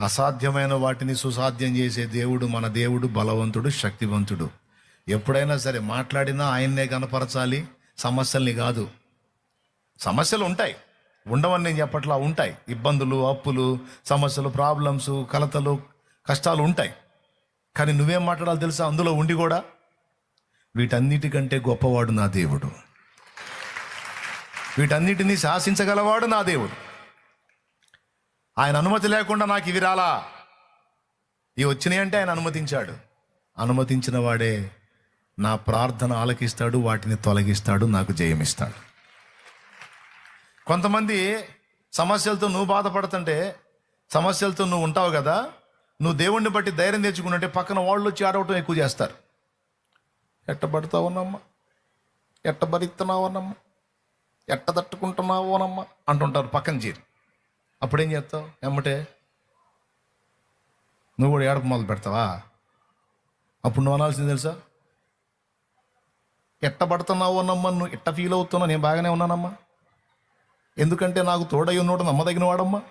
అసాధ్యమైన వాటిని సుసాధ్యం చేసే దేవుడు మన దేవుడు బలవంతుడు శక్తివంతుడు. ఎప్పుడైనా సరే మాట్లాడినా ఆయన్నే కనపరచాలి సమస్యల్ని కాదు. సమస్యలు ఉంటాయి. ఉండవని నేను చెప్పట్లా ఉంటాయి. ఇబ్బందులు అప్పులు సమస్యలు ప్రాబ్లమ్స్ కలతలు కష్టాలు ఉంటాయి. కానీ నువ్వేం మాట్లాడాలి తెలుసా? అందులో ఉండి కూడా వీటన్నిటికంటే గొప్పవాడు నా దేవుడు. వీటన్నిటినీ శాసించగలవాడు నా దేవుడు. ఆయన అనుమతి లేకుండా నాకు ఇవి రాలా? ఇవి వచ్చినాయి అంటే ఆయన అనుమతించాడు. అనుమతించిన వాడే నా ప్రార్థన ఆలకిస్తాడు వాటిని తొలగిస్తాడు నాకు జయమిస్తాడు. కొంతమంది సమస్యలతో నువ్వు బాధపడుతుంటే సమస్యలతో నువ్వు ఉంటావు కదా నువ్వు దేవుణ్ణి బట్టి ధైర్యం తెచ్చుకున్నట్టే పక్కన వాళ్ళు వచ్చి ఆడవటం ఎక్కువ చేస్తారు. ఎట్ట పడతావునమ్మా ఎట్ట భరిస్తున్నావునమ్మా ఎట్ట తట్టుకుంటున్నావునమ్మా అంటుంటారు పక్కన చేరి అప్పుడేం చేస్తావు? ఎమ్మటే నువ్వు కూడా ఏడప మొదలు పెడతావా? అప్పుడు నువ్వు అనాల్సింది తెలుసా? ఎట్ట పడుతున్నావు అన్నమ్మా? నువ్వు ఎట్ట ఫీల్ అవుతున్నావు? నేను బాగానే ఉన్నానమ్మా. ఎందుకంటే నాకు తోడై ఉన్నోడు నమ్మదగిన వాడమ్మా.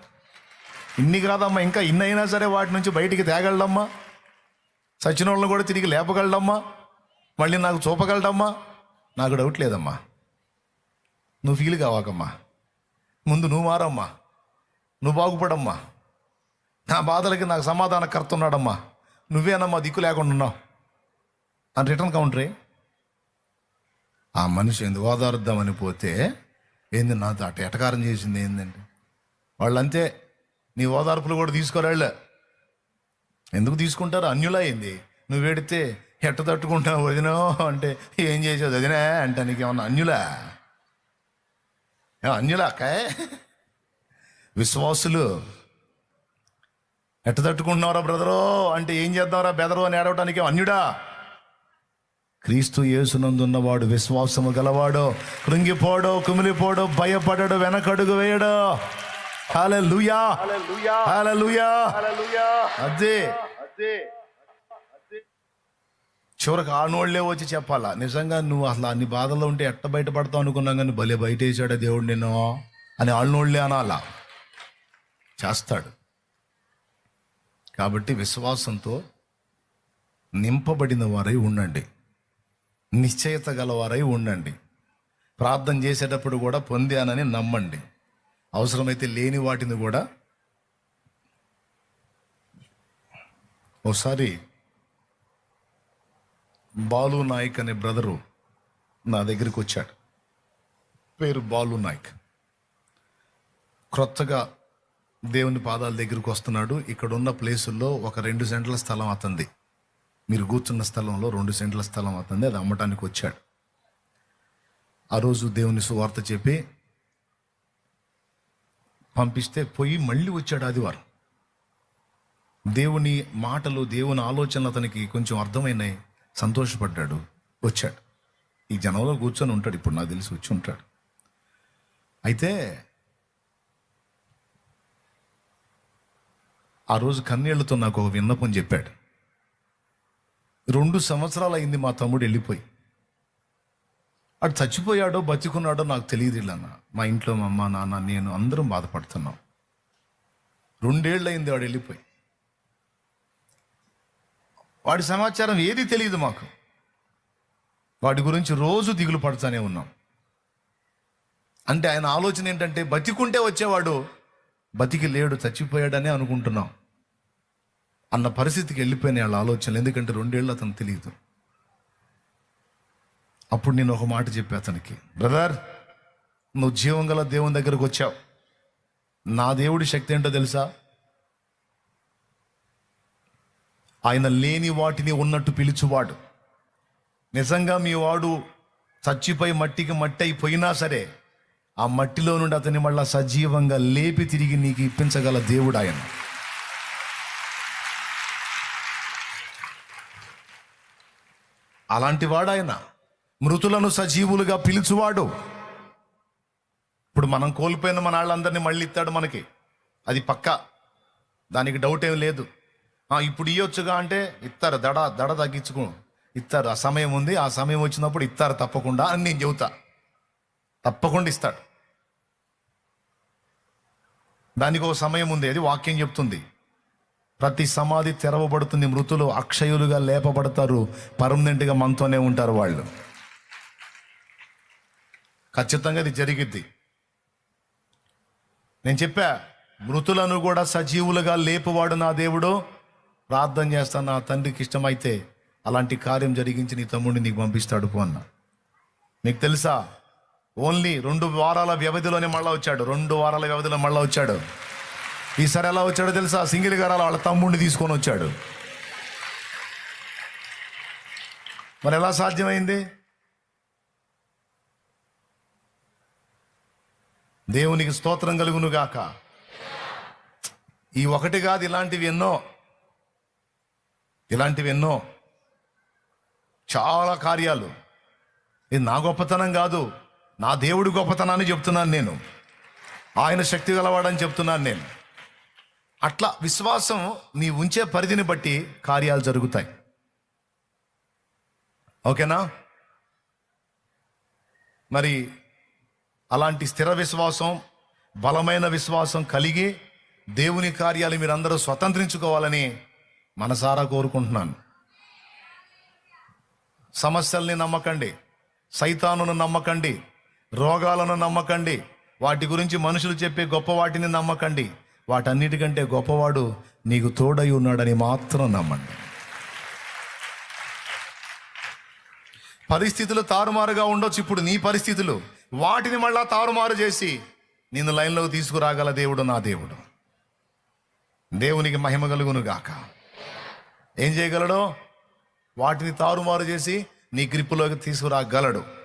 ఇన్ని కాదమ్మా ఇంకా ఇన్ని అయినా సరే వాటి నుంచి బయటికి తేగలడమ్మా. సచిన వాళ్ళని కూడా తిరిగి లేపగలడమ్మా. మళ్ళీ నాకు చూపగలడమ్మా. నాకు డౌట్ లేదమ్మా. నువ్వు ఫీల్ కావాకమ్మా. ముందు నువ్వు మారమ్మా. నువ్వు బాగుపడమ్మా. నా బాధలకి నాకు సమాధాన కర్తున్నాడమ్మా నువ్వేనమ్మా దిక్కు లేకుండా ఉన్నావు. అని రిటర్న్ కౌంటరీ. ఆ మనిషి ఎందుకు ఓదారుద్దామని పోతే ఏంది నాతో అటు ఎటకారం చేసింది ఏందండి? వాళ్ళంతే నీ ఓదార్పులు కూడా తీసుకోరాళ్ళ. ఎందుకు తీసుకుంటారు? అన్యులైంది. అయింది నువ్వు వెడితే ఎట్ట తట్టుకుంటావు వదినో అంటే ఏం చేసావు వదినా అంటే నీకేమన్నా అన్యులా? ఏ అన్యులా అక్కాయ్ విశ్వాసులు ఎట్ట తట్టుకుంటున్నారా బ్రదరో? అంటే ఏం చేద్దాంరా బెదరు అని ఏడవటానికి అన్యుడా? క్రీస్తు యేసునందున్నవాడు విశ్వాసము గలవాడు కృంగిపోడు కుమిలిపోడు భయపడడు వెనకడుగు వేయడు. హల్లెలూయా! హల్లెలూయా! అదే చివరికి ఆనోళ్ళే వచ్చి చెప్పాలా నిజంగా నువ్వు అసలు అన్ని బాధల్లో ఉంటే ఎట్ట బయటపడతావు అనుకున్నాం కానీ భలే బయట వేసాడు దేవుడు నిన్ను? అని ఆళ్ళనోళ్ళే అనాలా. చేస్తాడు. కాబట్టి విశ్వాసంతో నింపబడిన వారై ఉండండి. నిశ్చయత గలవారై ఉండండి. ప్రార్థన చేసేటప్పుడు కూడా పొందానని నమ్మండి. అవసరమైతే లేని వాటిని కూడా ఒకసారి బాలు నాయక్ అనే బ్రదరు నా దగ్గరికి వచ్చాడు. పేరు బాలు నాయక్. క్రొత్తగా దేవుని పాదాల దగ్గరికి వస్తున్నాడు. ఇక్కడ ఉన్న ప్లేసుల్లో ఒక రెండు సెంట్ల స్థలం అతంది మీరు కూర్చున్న స్థలంలో రెండు సెంట్ల స్థలం అతంది అది అమ్మటానికి వచ్చాడు. ఆ రోజు దేవుని సువార్త చెప్పి పంపిస్తే పోయి మళ్ళీ వచ్చాడు ఆదివారం. దేవుని మాటలు దేవుని ఆలోచనలు అతనికి కొంచెం అర్థమైనాయి. సంతోషపడ్డాడు. వచ్చాడు. ఈ జనంలో కూర్చొని ఉంటాడు. ఇప్పుడు నాకు తెలిసి వచ్చి ఉంటాడు. అయితే ఆ రోజు కన్నీళ్ళతో నాకు ఒక విన్నపం చెప్పాడు. రెండు సంవత్సరాలు అయింది మా తమ్ముడు వెళ్ళిపోయి. అటు చచ్చిపోయాడో బతికున్నాడో నాకు తెలియదు అన్న. మా ఇంట్లో మా అమ్మ నాన్న నేను అందరం బాధపడుతున్నాం. రెండేళ్ళు అయింది వాడు వెళ్ళిపోయి. వాడి సమాచారం ఏది తెలియదు మాకు. వాటి గురించి రోజు దిగులు పడుతూనే ఉన్నాం. అంటే ఆయన ఆలోచన ఏంటంటే బతికుంటే వచ్చేవాడు బతికి లేడు చచ్చిపోయాడనే అనుకుంటున్నాం. అన్న పరిస్థితికి వెళ్ళిపోయిన వాళ్ళ ఆలోచనలు ఎందుకంటే రెండేళ్ళు అతను తెలియదు. అప్పుడు నేను ఒక మాట చెప్పా అతనికి బ్రదర్ నువ్వు జీవం గల దేవుని దగ్గరకు వచ్చావు. నా దేవుడి శక్తి ఏంటో తెలుసా? ఆయన లేని వాటిని ఉన్నట్టు పిలుచువాడు. నిజంగా మీ వాడు చచ్చిపోయి మట్టికి మట్టి అయిపోయినా సరే ఆ మట్టిలో నుండి అతని మళ్ళా సజీవంగా లేపి తిరిగి నీకు ఇప్పించగల దేవుడు ఆయన. అలాంటి ఆయన మృతులను సజీవులుగా పిలుచువాడు. ఇప్పుడు మనం కోల్పోయిన మన వాళ్ళందరినీ మళ్ళీ ఇస్తాడు మనకి. అది పక్క. దానికి డౌట్ ఏం లేదు. ఇప్పుడు ఇవ్వచ్చుగా అంటే ఇస్తారు దడ దడ తగ్గించుకో. ఇస్తారు ఆ సమయం ఉంది ఆ సమయం వచ్చినప్పుడు ఇస్తారు తప్పకుండా అని నేను చెబుతా. తప్పకుండా ఇస్తాడు. దానికి ఒక సమయం ఉంది. అది వాక్యం చెప్తుంది. ప్రతి సమాధి తెరవబడుతుంది. మృతులు అక్షయులుగా లేపబడతారు. పర్మనెంట్గా మనతోనే ఉంటారు వాళ్ళు. ఖచ్చితంగా అది జరిగిద్ది. నేను చెప్పా మృతులను కూడా సజీవులుగా లేపువాడు నా దేవుడు. ప్రార్థన చేస్తాను నా తండ్రికి ఇష్టమైతే అలాంటి కార్యం జరిగించి నీ తమ్ముడిని నీకు పంపిస్తాడు పో అన్న. నీకు తెలుసా? ఓన్లీ రెండు వారాల వ్యవధిలోనే మళ్ళా వచ్చాడు. రెండు వారాల వ్యవధిలో మళ్ళా వచ్చాడు. ఈసారి ఎలా వచ్చాడో తెలుసా? సింగిల్ గారాల వాళ్ళ తమ్ముడిని తీసుకొని వచ్చాడు. మరి ఎలా సాధ్యమైంది? దేవునికి స్తోత్రం కలుగును గాక ఈ ఒకటి కాదు ఇలాంటివి ఎన్నో. ఇలాంటివి ఎన్నో. చాలా కార్యాలు. ఇది నా గొప్పతనం కాదు. నా దేవుడు గొప్పతనాన్ని చెప్తున్నాను నేను. ఆయన శక్తి గలవాడని చెప్తున్నాను నేను. అట్లా విశ్వాసం నీ ఉంచే పరిధిని బట్టి కార్యాలు జరుగుతాయి. ఓకేనా? మరి అలాంటి స్థిర విశ్వాసం బలమైన విశ్వాసం కలిగి దేవుని కార్యాలు మీరందరూ స్వతంత్రించుకోవాలని మనసారా కోరుకుంటున్నాను. సమస్యల్ని నమ్మకండి సైతానును నమ్మకండి రోగాలను నమ్మకండి. వాటి గురించి మనుషులు చెప్పే గొప్ప వాటిని నమ్మకండి. వాటన్నిటికంటే గొప్పవాడు నీకు తోడై ఉన్నాడని మాత్రం నమ్మండి. పరిస్థితులు తారుమారుగా ఉండొచ్చు ఇప్పుడు నీ పరిస్థితులు. వాటిని మళ్ళా తారుమారు చేసి నిన్ను లైన్లోకి తీసుకురాగల దేవుడు నా దేవుడు. దేవునికి మహిమ కలుగును గాక. ఏం చేయగలడో? వాటిని తారుమారు చేసి నీ గ్రిప్పులోకి తీసుకురాగలడు.